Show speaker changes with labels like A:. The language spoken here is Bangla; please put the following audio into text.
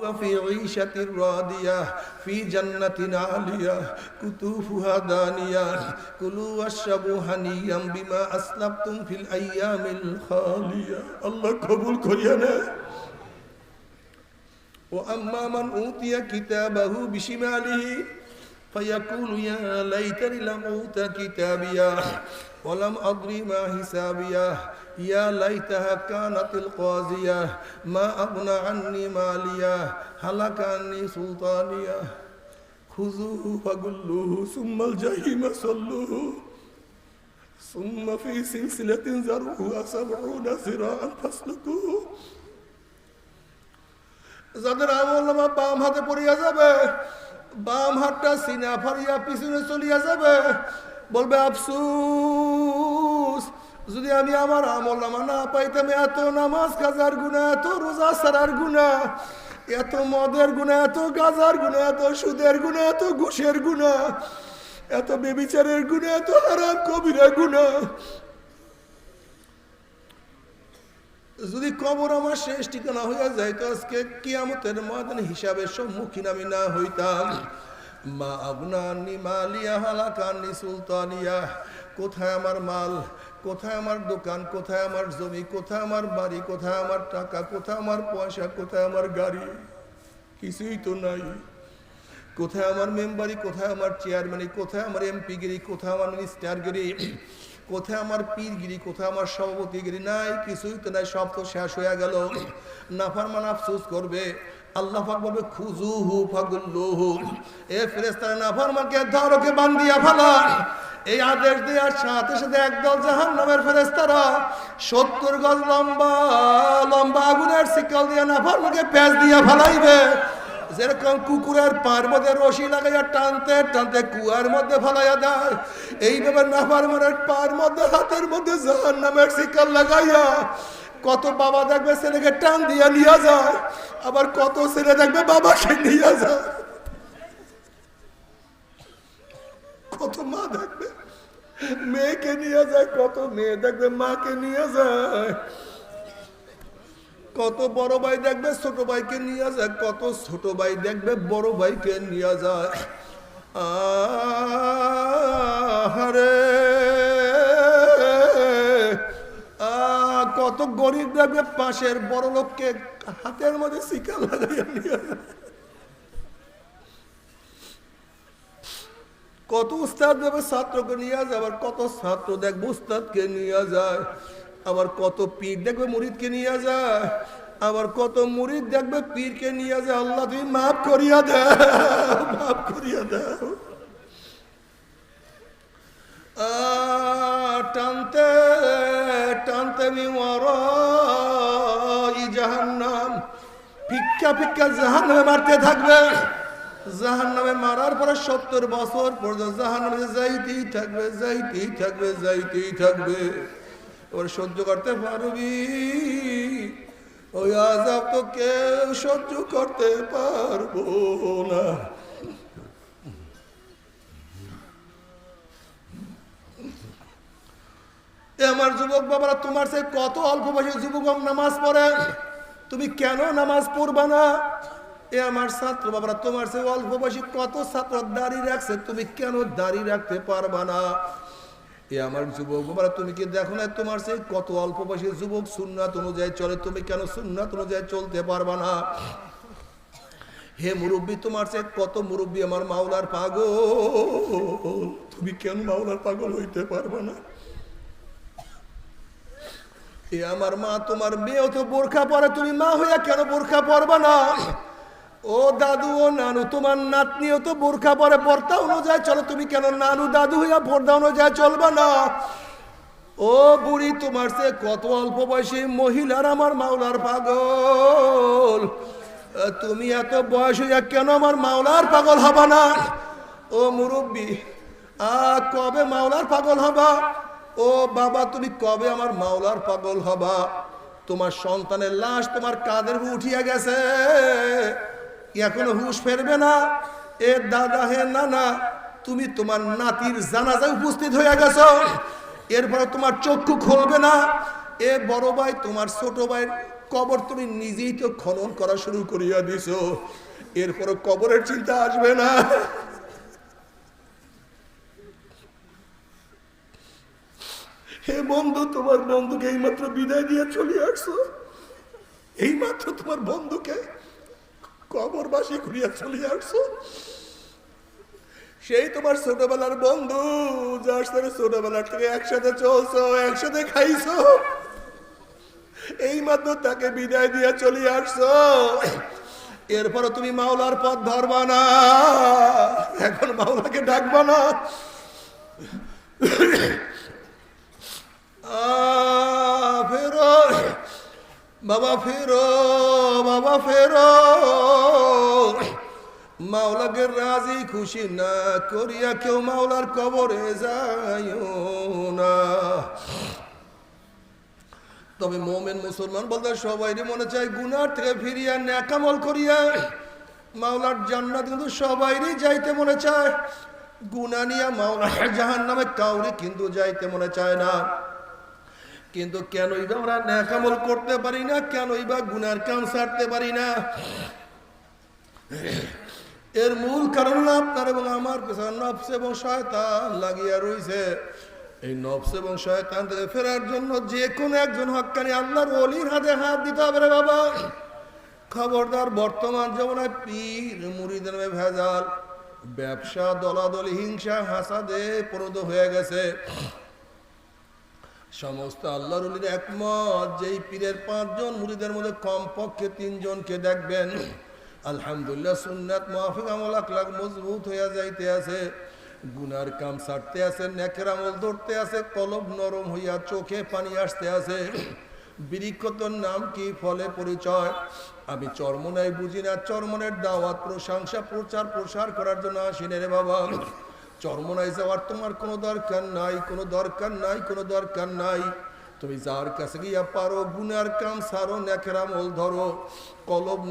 A: وفي عيشة راضية في جنة عالية كتوفها دانية. كلوا واشربوا هنيا بما أسلفتم في الأيام الخالية. الله قبول كريانا وأما من أوتي كتابه بشماله فيقول يا ليتني لم أوت كتابيا ولم أدري ما حسابيا يا ليتها كانت القاضية ما أغنى عني ماليا هلك عني سلطانيا خذوه فغلوه ثم الجحيم صلوه ثم في سلسلة ذرعها سبعون ذراعا فاسلكوه যাদের আমল নামা বাম হাতে পড়িয়া যাবে বাম হাতটা সিনা ফারিয়া পিছনে চলিয়া যাবে। বলবে, আফসুস, যদি আমি আমার আমল নামা না পাইতাম, এত নামাজ কাজার গুণা, এত রোজা সারার গুণা, এত মদের গুণা, এত গাজার গুণা, এত সুদের গুণা, এত ঘুষের গুণা, এত বেবিচারের গুণা, এত হারাম কবিরা গুণা যদি কবর আমার শেষ ঠিকানা হইয়া যায় তো আজকে কিয়ামতের ময়দান হিসাবে সম্মুখীন আমি না হইতাম মা আবনানি মালিয়া হালাকানি সুলতানিয়া কোথায় আমার মাল কোথায় আমার দোকান কোথায় আমার জমি কোথায় আমার বাড়ি কোথায় আমার টাকা কোথায় আমার পয়সা কোথায় আমার গাড়ি কিছুই তো নাই কোথায় আমার মেম্বারি কোথায় আমার চেয়ারম্যানি কোথায় আমার এমপিগিরি কোথায় আমার মিনিস্টারগিরি কোথায় আমার পীরগিরি, কোথায় আমার সভাপতিগিরি নাই কিছুই তো নাই, সব তো শেষ হয়ে গেল। নাফারমান আফসোস করবে। আল্লাহ পাক বলবে এ ধরকে বান্দিয়া ফেলা। এই আদেশ দেওয়ার সাথে সাথে একদল জাহান নামের ফেরেস্তারা সত্তর গজ লম্বা লম্বা আগুনের শিকল দিয়া পেঁচ দিয়া ফেলাইবে। যেরকম কুকুরের পার মধ্যে রশি লাগাইয়া টানতে টানতে কুয়ার মধ্যে ফেলাইয়া দেয়, এইভাবে নাফার মনের পার মধ্যে, হাতের মধ্যে জাহান নামের শিকার লাগাইয়া কত বাবা দেখবে ছেলেকে টান দিয়া নিয়ে যায়, আবার কত ছেলে দেখবে বাবাকে নিয়ে যায়। কত মা দেখবে, মেয়েকে নিয়ে যায়, কত মেয়ে দেখবে মাকে নিয়ে যায়। কত বড় ভাই দেখবে, ছোট ভাইকে নিয়ে যায়, কত ছোট ভাই দেখবে, বড় ভাইকে নিয়ে যায়। আরে কত গরিব দেখবে, পাশের বড় লোককে হাতের মধ্যে শিকা যায়। কত উস্তাদ দেবে ছাত্রকে নিয়ে যায়, আবার কত ছাত্র দেখবে, উস্তাদকে নিয়ে যায়। আবার কত পীর দেখবে মুরিদকে নিয়ে যায়, আবার কত মুরিদ দেখবে পীরকে নিয়ে যায়। আল্লাহ তুমি মাফ করিয়া দাও, মাফ করিয়া দাও। টানতে টানতে জাহান্নাম। ফিক্কা ফিক্কা জাহান্নামে মারতে থাকবে। জাহান নামে মারার পরে সত্তর বছর পর্যন্ত জাহান নামে যাইতেই থাকবে যাইতেই থাকবে যাইতেই থাকবে। ওর সহ্য করতে পারবি? ওই আজাব তো কেউ সহ্য করতে পারব না। আমার যুবক বাবারা, তোমার সে কত অল্প বয়সে যুবক নামাজ পড়ে? তুমি কেন নামাজ পড়বা না? এ আমার ছাত্র বাবারা, তোমার সে অল্প বয়সী কত ছাত্র দাঁড়িয়ে রাখছে, তুমি কেন দাঁড়িয়ে রাখতে পারবা না? এ আমার যুবক তুমি কি দেখো না তোমার সেই কত অল্প বয়সী যুবক? সুন্নাত অনুযায়ী চলে, তুমি কেন সুন্নাত অনুযায়ী চলতে পারবা না? হে মুরব্বী, তোমার সে কত মুরব্বী আমার মাওলার পাগল। তুমি কেন মাওলার পাগল হইতে পারবা না? এ আমার মা, তোমার মেয়েও তো বোরখা পরে, তুমি মা হইয়া কেন বোরখা পরবা না? ও দাদু ও নানু, তোমার নাতনিও তো বোরখা পরে পর্দা অনুযায়ী চলো। তুমি কেন নানু দাদু হইয়া পর্দা অনুযায়ী চলবে না? ও বুড়ি, তোমার সে কত অল্প বয়সী মহিলার আমার মাওলার পাগল। তুমি এত বয়স হইয়া কেন আমার মাওলার পাগল হবা না? ও মুরব্বী, আ, কবে মাওলার পাগল হবা? ও বাবা, তুমি কবে আমার মাওলার পাগল হবা? তোমার সন্তানের লাশ তোমার কাদের উঠিয়া গেছে। এখনও হুশ ফেরবে না। এ দাদা হে নানা, তুমি তোমার নাতির জানাজায় উপস্থিত হয়ে গেছো। এরপরে তোমার চক্ষু খুলবে না। এ বড় ভাই, তোমার ছোট ভাই কবর তুমি নিজেই তো খনন করা শুরু করিয়া দিছো। এরপরে কবরের চিন্তা আসবে না। হে বন্ধু, তোমার বন্ধুকে এইমাত্র বিদায় দিয়ে চলে আসছো এইমাত্র তোমার বন্ধুকে কবরবাসী ঘুরিয়া চলে আসছো? সেই তোমার ছোটবেলার বন্ধু, যার সাথে ছোটবেলার থেকে একসাথে চলছো, একসাথে খাইছো? এই মাত্র তাকে বিদায় দিয়ে চলে আসছো। এরপরে তুমি মাওলার পথ ধরবা না। এখন মাওলাকে ডাকবা না। ফেরো। বাবা ফেরো। বাবা, ফেরো। মাওলাকে রাজি খুশি না করিয়া কেউ মাওলার কবরে যায় না। তবে মোমেন মুসলমান বলতে সবাই মনে চায় গুনার থেকে ফিরিয়া ন্যাকামল করিয়া মাওলার জান্নাত কিন্তু সবাইরই যাইতে মনে চায়। গুনা নিয়া মাওলার জাহান নামে কাউরে কিন্তু যাইতে মনে চায় না। কিন্তু কেনই বা আমরা ন্যাকামল করতে পারি না, কেনই বা গুনার কাম সারতে পারি না। এর মূল কারণ আপনার এবং আমার পেছনে নফস এবং শয়তান লাগিয়া রয়েছে এই নফস এবং শয়তান থেকে ফেরার জন্য যে কোনো একজন হক্কানি আল্লাহর অলির হাতে হাত দিতে হবে রে বাবা। খবরদার বর্তমান জমানায় পীর মুড়িদের ভেজাল, ব্যবসা দলাদলি, হিংসা, হাসাদে প্রদ হয়ে গেছে। সমস্ত আল্লাহর অলির একমত, যেই পীরের পাঁচজন মুড়িদের মধ্যে কমপক্ষে তিনজনকে দেখবেন। আলহামদুলিল্লাহ সুন্নাত মাহফিক আমল, আখলাক মজবুত হইয়া যাইতে আছে। গুনার কাম ছাড়তে আছে, নেকের আমল ধরতে আছে, কলব নরম হইয়া চোখে পানি আসতে আছে। বিরিক্ষতর নাম কি ফলে পরিচয়? আমি চরমনাই বুঝি না। চরমনের দাওয়াত, প্রশংসা, প্রচার, প্রসার করার জন্য আসিনে রে বাবা। চরমনায় যাওয়ার তোমার কোনো দরকার নাই, কোনো দরকার নাই, কোনো দরকার নাই। তুমি যার কাছে গিয়া পারো, গুনার কাম সারো, নেকের আমল ধরো। কলব